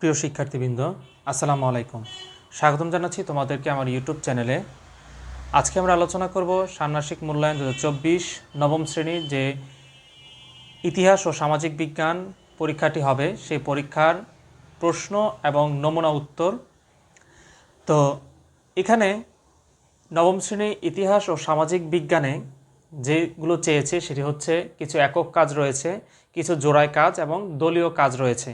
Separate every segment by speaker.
Speaker 1: প্রিয় শিক্ষার্থীবৃন্দ, আসসালামু আলাইকুম। স্বাগতম জানাচ্ছি তোমাদেরকে আমার ইউটিউব চ্যানেলে আজকে আমরা আলোচনা করব ষান্মাসিক মূল্যায়ন দু চব্বিশ নবম শ্রেণির যে ইতিহাস ও সামাজিক বিজ্ঞান পরীক্ষাটি হবে, সেই পরীক্ষার প্রশ্ন এবং নমুনা উত্তর। তো এখানে নবম শ্রেণি ইতিহাস ও সামাজিক বিজ্ঞানে যেগুলো চেয়েছে, সেটি হচ্ছে কিছু একক কাজ রয়েছে, কিছু জোড়ায় কাজ এবং দলীয় কাজ রয়েছে।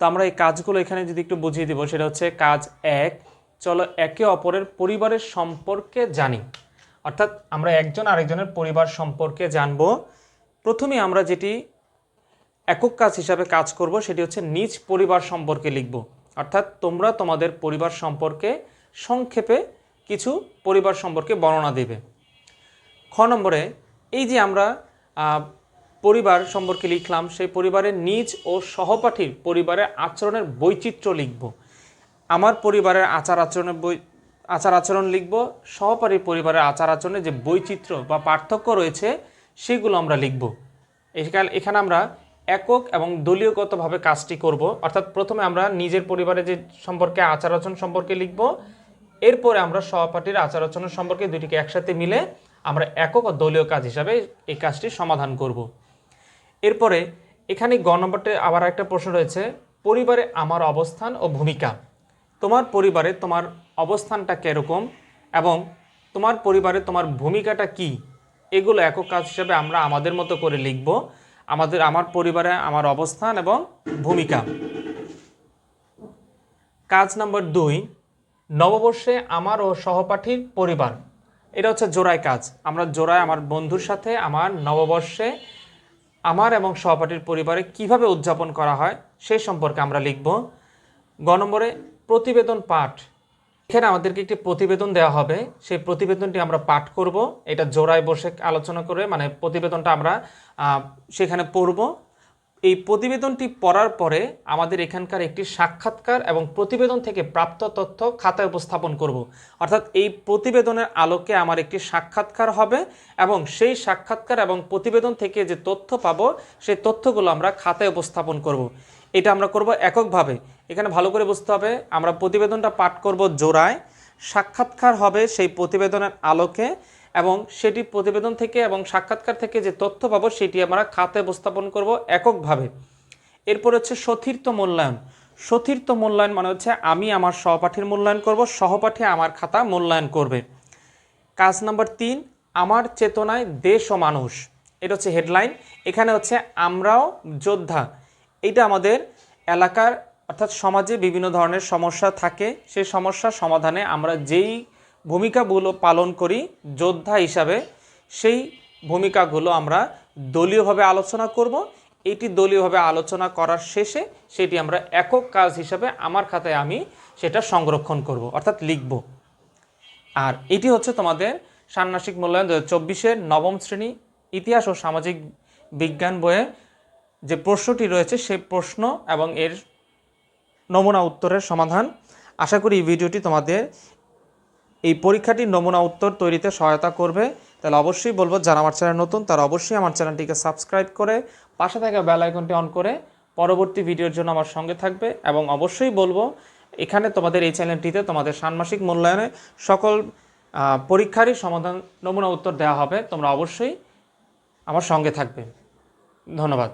Speaker 1: তো আমরা এই কাজগুলো এখানে যদি একটু বুঝিয়ে দিব, সেটা হচ্ছে কাজ এক, চলো একে অপরের পরিবারের সম্পর্কে জানি। অর্থাৎ আমরা একজন আরেকজনের পরিবার সম্পর্কে জানব। প্রথমে আমরা যেটি একক কাজ হিসাবে কাজ করব, সেটি হচ্ছে নিজ পরিবার সম্পর্কে লিখব। অর্থাৎ তোমরা তোমাদের পরিবার সম্পর্কে সংক্ষেপে কিছু পরিবার সম্পর্কে বর্ণনা দেবে। খ নম্বরে, এই যে আমরা পরিবার সম্পর্কে লিখলাম, সেই পরিবারের নিজ ও সহপাঠীর পরিবারের আচরণের বৈচিত্র্য লিখব। আমার পরিবারের আচার আচরণের বই আচার আচরণ লিখব, সহপাঠীর পরিবারের আচার আচরণের যে বৈচিত্র্য বা পার্থক্য রয়েছে, সেগুলো আমরা লিখব। এখানে এখানে আমরা একক এবং দলীয়গতভাবে কাজটি করব। অর্থাৎ প্রথমে আমরা নিজের পরিবারে যে সম্পর্কে আচার আচরণ সম্পর্কে লিখব, এরপরে আমরা সহপাঠীর আচার আচরণ সম্পর্কে দুটিকে একসাথে মিলে আমরা একক ও দলীয় কাজ হিসাবে এই কাজটি সমাধান করব। এরপরে এখানে গ নম্বরতে আবার একটা প্রশ্ন রয়েছে, পরিবারে আমার অবস্থান ও ভূমিকা। তোমার পরিবারে তোমার অবস্থানটা কীরকম এবং তোমার পরিবারে তোমার ভূমিকাটা কি? এগুলো একক কাজ হিসাবে আমরা আমাদের মতো করে লিখব। আমাদের, আমার পরিবারে আমার অবস্থান এবং ভূমিকা। কাজ নম্বর দুই, নববর্ষে আমার ও সহপাঠীর পরিবার। এটা হচ্ছে জোড়ায় কাজ। আমরা জোড়ায় আমার বন্ধুর সাথে আমার নববর্ষে আমার এবং সহপাঠীর পরিবারে কীভাবে উদযাপন করা হয়, সে সম্পর্কে আমরা লিখব। গ নম্বরে প্রতিবেদন পাঠ। এখানে আমাদেরকে একটি প্রতিবেদন দেওয়া হবে। সেই প্রতিবেদনটি আমরা পাঠ করব। এটা জোড়ায় বসে আলোচনা করে মানে প্রতিবেদনটা আমরা সেখানে পড়ব। এই প্রতিবেদনটি পড়ার পরে আমাদের এখানকার একটি সাক্ষাৎকার এবং প্রতিবেদন থেকে প্রাপ্ত তথ্য খাতায় উপস্থাপন করব। অর্থাৎ এই প্রতিবেদনের আলোকে আমার একটি সাক্ষাৎকার হবে এবং সেই সাক্ষাৎকার এবং প্রতিবেদন থেকে যে তথ্য পাবো, সেই তথ্যগুলো আমরা খাতায় উপস্থাপন করব। এটা আমরা করব এককভাবে। এখানে ভালো করে বুঝতে হবে, আমরা প্রতিবেদনটা পাঠ করব জোড়ায়। সাক্ষাৎকার হবে সেই প্রতিবেদনের আলোকে। এবং সেটি প্রতিবেদন থেকে এবং সাক্ষাৎকার থেকে যে তথ্য পাবো, সেটি আমরা খাতে উপস্থাপন করব এককভাবে। এরপর হচ্ছে সতীর্থ মূল্যায়ন। সতীর্থ মূল্যায়ন মানে হচ্ছে আমি আমার সহপাঠীর মূল্যায়ন করব, সহপাঠী আমার খাতা মূল্যায়ন করবে। কাজ নাম্বার তিন, আমার চেতনায় দেশ ও মানুষ। এটা হচ্ছে হেডলাইন। এখানে হচ্ছে আমরাও যোদ্ধা। এটা আমাদের এলাকার অর্থাৎ সমাজে বিভিন্ন ধরনের সমস্যা থাকে। সেই সমস্যা সমাধানে আমরা যেই ভূমিকাগুলো পালন করি, যোদ্ধা হিসাবে। সেই ভূমিকাগুলো আমরা দলীয়ভাবে আলোচনা করব। এটি দলীয়ভাবে আলোচনা করার শেষে সেটি আমরা একক কাজ হিসাবে আমার খাতায় আমি সেটা সংরক্ষণ করব, অর্থাৎ লিখব। আর এটি হচ্ছে তোমাদের ষান্মাসিক মূল্যায়ন দু চব্বিশের নবম শ্রেণি ইতিহাস ও সামাজিক বিজ্ঞান বইয়ে যে প্রশ্নটি রয়েছে সেই প্রশ্ন এবং এর নমুনা উত্তরের সমাধান। আশা করি এই ভিডিওটি তোমাদের এই পরীক্ষাটির নমুনা উত্তর তৈরিতে সহায়তা করবে। তাহলে অবশ্যই বলব, যারা আমার চ্যানেল নতুন, তারা অবশ্যই আমার চ্যানেলটিকে সাবস্ক্রাইব করে পাশে থাকা বেল আইকনটি অন করে পরবর্তী ভিডিওর জন্য আমার সঙ্গে থাকবে। এবং অবশ্যই বলব, এখানে তোমাদের এই চ্যানেলটিতে তোমাদের ষান্মাসিক মূল্যায়নে সকল পরীক্ষারই সমাধান নমুনা উত্তর দেওয়া হবে। তোমরা অবশ্যই আমার সঙ্গে থাকবে। ধন্যবাদ।